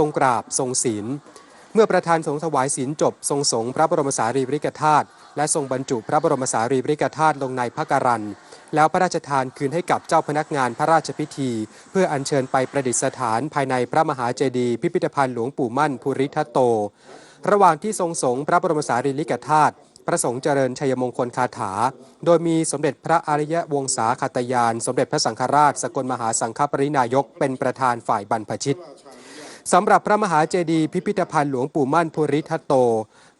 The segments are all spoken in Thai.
ทรงกราบทรงศีล เมื่อประธานสงฆ์ถวายศีลจบ ทรงสงพระบรมสารีริกธาตุและทรงบรรจุพระบรมสารีริกธาตุลงในพระการัน แล้วพระราชทานคืนให้กับเจ้าพนักงานพระราชพิธี เพื่ออัญเชิญไปประดิษฐานภายในพระมหาเจดีย์พิพิธภัณฑ์หลวงปู่มั่นภูริทัตโต ระหว่างที่ทรงสงพระบรมสารีริกธาตุพระสงฆ์เจริญชัยมงคลคาถา โดยมีสมเด็จพระอริยวงศาคตยาน สมเด็จพระสังฆราช สกลมหาสังฆปรินายกเป็นประธานฝ่ายบรรพชิต สำหรับพระมหาเจดีย์พิพิธภัณฑ์หลวงปู่มั่นภูริทัตโต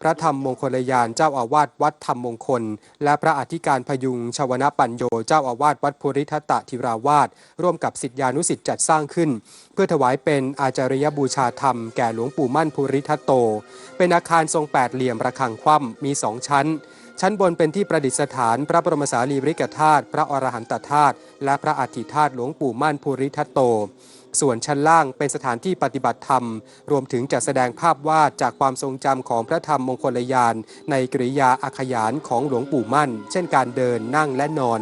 พระธรรมมงคลยานเจ้าอาวาสวัดธรรมมงคล และพระอธิการพยุงชวนปัญโยเจ้าอาวาสวัดภูริทัตตธิราวาสร่วมกับสิทธิานุสิทธิ์จัดสร้างขึ้น เพื่อถวายเป็นอาจารยบูชาธรรมแก่หลวงปู่มั่นภูริทัตโต เป็นอาคารทรงแปดเหลี่ยมระฆังคว่ำมีสองชั้น ชั้นบนเป็นที่ประดิษฐาน พระบรมสารีริกธาตุพระอรหันตธาตุและพระอัฐิธาตุหลวงปู่มั่นภูริทัตโต ส่วนชั้นล่างเป็นสถานที่ปฏิบัติธรรม รวมถึงจัดแสดงภาพวาดจากความทรงจำของพระธรรมมงคลยาน ในกริยาอาขยานของหลวงปู่มั่น เช่นการเดินนั่งและนอน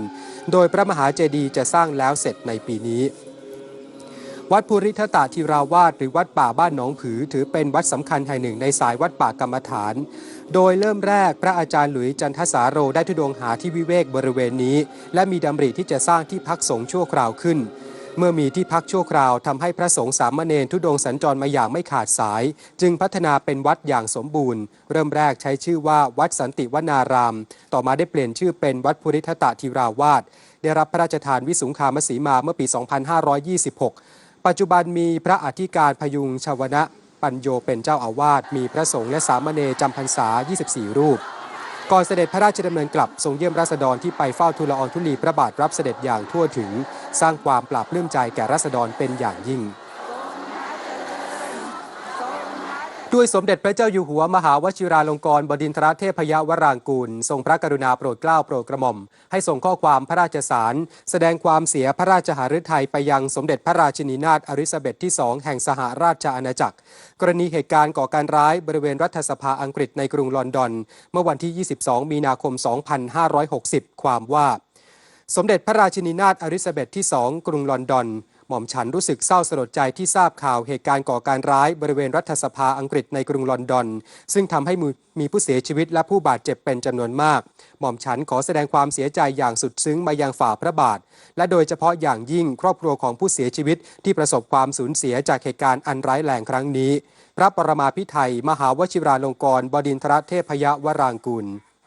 โดยพระมหาเจดีย์จะสร้างแล้วเสร็จในปีนี้วัดภูริทตตธิราวาสหรือวัดป่าบ้านหนองผือ ถือเป็นวัดสำคัญแห่งหนึ่งในสายวัดป่ากรรมฐาน โดยเริ่มแรกพระอาจารย์หลุยจันทสาโรได้ทุดงหาที่วิเวกบริเวณนี้ และมีดำริที่จะสร้างที่พักสงฆ์ชั่วคราวขึ้น เมื่อมีที่พักชั่วคราวทำให้พระสงฆ์สามเณรทุดงสัญจรมาอย่างไม่ขาดสาย จึงพัฒนาเป็นวัดอย่างสมบูรณ์ เริ่มแรกใช้ชื่อว่าวัดสันติวนาราม ต่อมาได้เปลี่ยนชื่อเป็นวัดภูริทตตธิราวาสได้รับพระราชทานวิสุงคามสีมาเมื่อปี 2526 ปัจจุบันมีพระอธิการพยุงชวนะปัญโยเป็นเจ้าอาวาสมีพระสงฆ์และสามเณรจำพรรษา 24 รูป ก่อนเสด็จพระราชดำเนินกลับทรงเยี่ยมราษฎรที่ไปเฝ้าทูลละอองธุลีพระบาทรับเสด็จอย่างทั่วถึง สร้างความปราบเลื้มใจแก่ราษฎรเป็นอย่างยิ่ง ด้วยสมเด็จพระเจ้าอยู่หัวมหาวชิราลงกรณ์บดินทรเทพยวรางกูล ทรงพระกรุณาโปรดเกล้าโปรดกระหม่อม ให้ส่งข้อความพระราชสาร แสดงความเสียพระราชหฤทัยไปยังสมเด็จพระราชินีนาถอริซาเบธที่สองแห่งสหราชอาณาจักร กรณีเหตุการณ์ก่อการร้ายบริเวณรัฐสภาอังกฤษในกรุงลอนดอน เมื่อวันที่ 22 มีนาคม 2560 ความว่า สมเด็จพระราชินีนาถอริซาเบธที่สองกรุงลอนดอน หม่อมฉันรู้สึกเศร้าสลดใจที่ทราบข่าวเหตุการณ์ก่อการร้ายบริเวณรัฐสภาอังกฤษในกรุงลอนดอน ซึ่งทำให้มีผู้เสียชีวิตและผู้บาดเจ็บเป็นจำนวนมาก หม่อมฉันขอแสดงความเสียใจอย่างสุดซึ้งมายังฝ่าพระบาท และโดยเฉพาะอย่างยิ่งครอบครัวของผู้เสียชีวิตที่ประสบความสูญเสียจากเหตุการณ์อันร้ายแรงครั้งนี้ พระปรมาภิไธยมหาวชิราลงกรณ์บดินทรเทพยวรางกูล